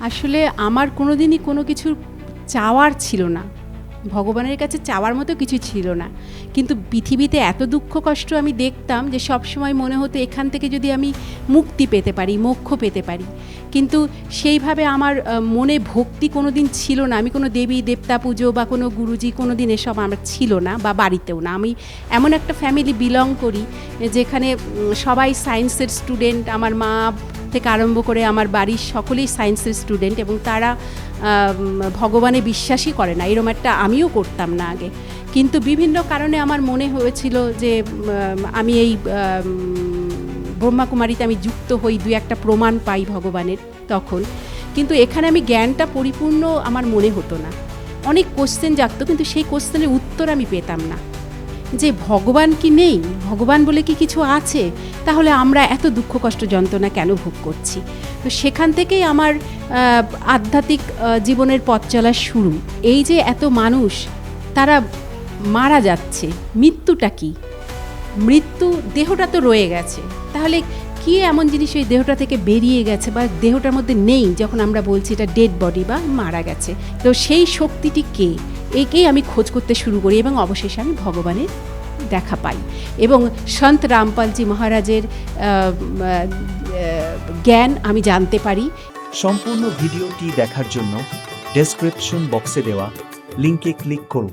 আসলে আমার কোনোদিনই কোনো কিছু চাওয়ার ছিল না। ভগবানের কাছে চাওয়ার মতো কিছু ছিল না। কিন্তু পৃথিবীতে এত দুঃখ কষ্ট আমি দেখতাম যে সব সময় মনে হতো এখান থেকে যদি আমি মুক্তি পেতে পারি, মোক্ষ পেতে পারি। কিন্তু সেইভাবে আমার মনে ভক্তি কোনো দিন ছিল না। আমি কোনো দেবী, দেবতা পুজো বা কোনো গুরুজি কোনো দিন এসব আমার ছিল না বা বাড়িতেও না। আমি এমন একটা ফ্যামিলি বিলং করি, যেখানে সবাই সায়েন্সের স্টুডেন্ট আমার মা থেকে আরম্ভ করে আমার বাড়ির সকলেই সায়েন্সের স্টুডেন্ট এবং তারা ভগবানে বিশ্বাসই করে না। এরম একটা আমিও করতাম না আগে। কিন্তু বিভিন্ন কারণে আমার মনে হয়েছিল যে আমি এই ব্রহ্মাকুমারীতে আমি যুক্ত হই, দুই একটা প্রমাণ পাই ভগবানের তখন। কিন্তু এখানে আমি জ্ঞানটা পরিপূর্ণ আমার মনে হতো না। অনেক কোশ্চেন জাগতো, কিন্তু সেই কোশ্চেনের উত্তর আমি পেতাম না। যে ভগবান কি নেই, ভগবান বলে কি কিছু আছে, তাহলে আমরা এত দুঃখ কষ্ট যন্ত্রণা কেন ভোগ করছি? তো সেখান থেকেই আমার আধ্যাত্মিক জীবনের পথ চলা শুরু। এই যে এত মানুষ, তারা মারা যাচ্ছে, মৃত্যুটা কি? মৃত্যু দেহটা তো রয়ে গেছে। তাহলে কি এমন জিনিস ওই দেহটা থেকে বেরিয়ে গেছে বা দেহটার মধ্যে নেই, যখন আমরা বলছি এটা ডেড বডি বা মারা গেছে? তো সেই শক্তিটি কে? একেই আমি খোঁজ করতে শুরু করি এবং অবশেষে আমি ভগবানের দেখা পাই। এবং সন্ত রামপালজি মহারাজের জ্ঞান আমি জানতে পারি। সম্পূর্ণ ভিডিওটি দেখার জন্য ডেসক্রিপশন বক্সে দেওয়া লিঙ্কে ক্লিক করুন।